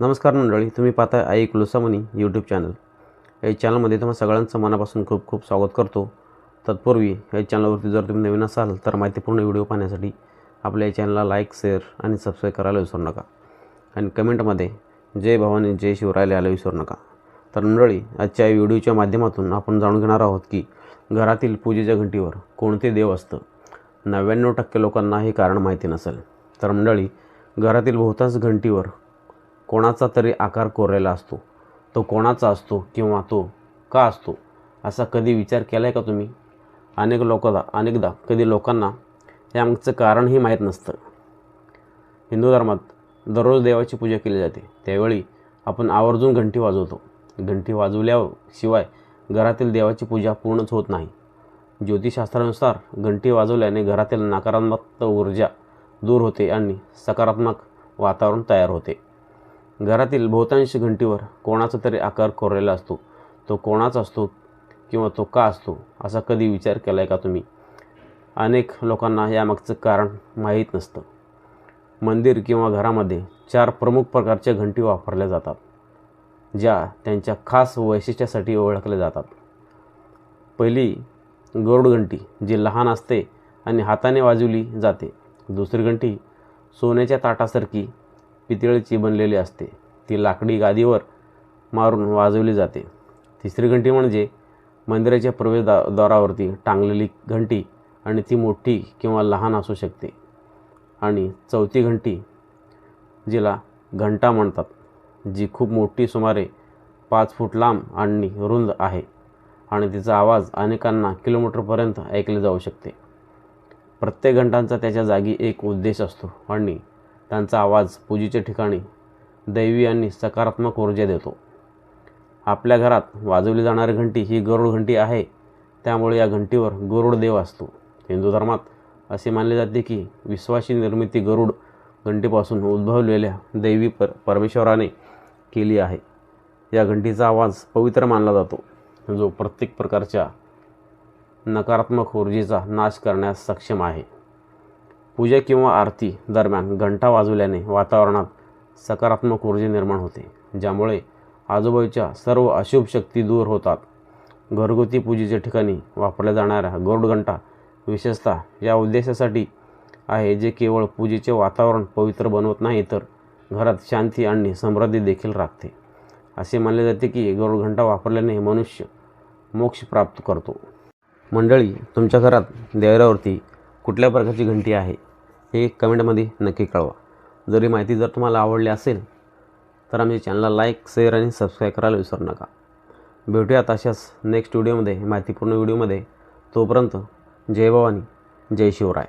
नमस्कार मंडळी तुम्ही पाहता आई कुलसामनी यूट्यूब चॅनल या चॅनलमध्ये तुम्हा सगळ्यांचं मनापासून खूप खूप स्वागत करतो. तत्पूर्वी या चॅनलवरती जर तुम्ही नवीन असाल तर माहितीपूर्ण व्हिडिओ पाहण्यासाठी आपल्या या चॅनलला लाईक शेअर आणि सबस्क्राईब करायला विसरू नका. आणि कमेंटमध्ये जय भवानी जय शिवराय लिहायला विसरू नका. तर मंडळी आजच्या या व्हिडिओच्या माध्यमातून आपण जाणून घेणार आहोत की घरातील पूजेच्या घंटीवर कोणते देव असतं? नव्याण्णव टक्के लोकांना हे कारण माहिती नसेल. तर मंडळी घरातील बहुतांश घंटीवर कोणाचा तरी आकार कोरलेला असतो. तो कोणाचा असतो किंवा तो का असतो? असा कधी विचार केला आहे का तुम्ही? अनेक लोकदा अनेकदा कधी लोकांना यामागचं कारणही माहीत नसतं. हिंदू धर्मात दररोज देवाची पूजा केली जाते. त्यावेळी आपण आवर्जून घंटी वाजवतो. घंटी वाजवल्याशिवाय घरातील देवाची पूजा पूर्णच होत नाही. ज्योतिषशास्त्रानुसार घंटी वाजवल्याने घरातील नकारात्मक ऊर्जा दूर होते आणि सकारात्मक वातावरण तयार होते. घरातील बहुतांश घंटीवर कोणाचा तरी आकार कोरलेला असतो. तो कोणाचा असतो किंवा तो का असतो असा कधी विचार केला आहे का तुम्ही? अनेक लोकांना यामागचं कारण माहीत नसतं. मंदिर किंवा घरामध्ये चार प्रमुख प्रकारच्या घंटी वापरल्या जातात ज्या त्यांच्या खास वैशिष्ट्यासाठी ओळखल्या जातात. पहिली गरुड घंटी जी लहान असते आणि हाताने वाजवली जाते. दुसरी घंटी सोन्याच्या ताटासारखी पितळेची बनलेली असते. ती लाकडी गादीवर मारून वाजवली जाते. तिसरी घंटी म्हणजे मंदिराच्या प्रवेशदा द्वारावरती टांगलेली घंटी आणि ती मोठी किंवा लहान असू शकते. आणि चौथी घंटी जिला घंटा म्हणतात जी खूप मोठी सुमारे पाच फूट लांब आणि रुंद आहे आणि तिचा आवाज अनेकांना किलोमीटरपर्यंत ऐकले जाऊ शकते. प्रत्येक घंटांचा त्याच्या जागी एक उद्देश असतो आणि त्यांचा आवाज पूजेच्या ठिकाणी दैवी आणि सकारात्मक ऊर्जा देतो. आपल्या घरात वाजवली जाणारी घंटी ही गरुड घंटी आहे. त्यामुळे या घंटीवर गरुड देव असतो. हिंदू धर्मात असे मानले जाते की विश्वासी निर्मिती गरुड घंटीपासून उद्भवलेल्या दैवी पर परमेश्वराने केली आहे. या घंटीचा आवाज पवित्र मानला जातो. जो प्रत्येक प्रकारच्या नकारात्मक ऊर्जेचा नाश करण्यास सक्षम आहे. पूजा किंवा आरती दरम्यान घंटा वाजवल्याने वातावरणात सकारात्मक ऊर्जा निर्माण होते ज्यामुळे आजूबाजूच्या सर्व अशुभ शक्ती दूर होतात. घरगुती पूजेच्या ठिकाणी वापरल्या जाणाऱ्या गोडघंटा विशेषतः या उद्देशासाठी आहे जे केवळ पूजेचे वातावरण पवित्र बनवत नाही तर घरात शांती आणि समृद्धी देखील राखते. असे मानले जाते की गोडघंटा वापरल्याने मनुष्य मोक्ष प्राप्त करतो. मंडळी तुमच्या घरात देवरावरती कुठल्या प्रकारची घंटी आहे हे कमेंटमध्ये नक्की कळवा. जरी माहिती जर तुम्हाला आवडली असेल तर आमच्या चॅनलला लाईक शेअर आणि सबस्क्राईब करायला विसरू नका. भेटूयात अशाच नेक्स्ट व्हिडिओमध्ये माहितीपूर्ण व्हिडिओमध्ये तोपर्यंत जय भवानी जय शिवराय.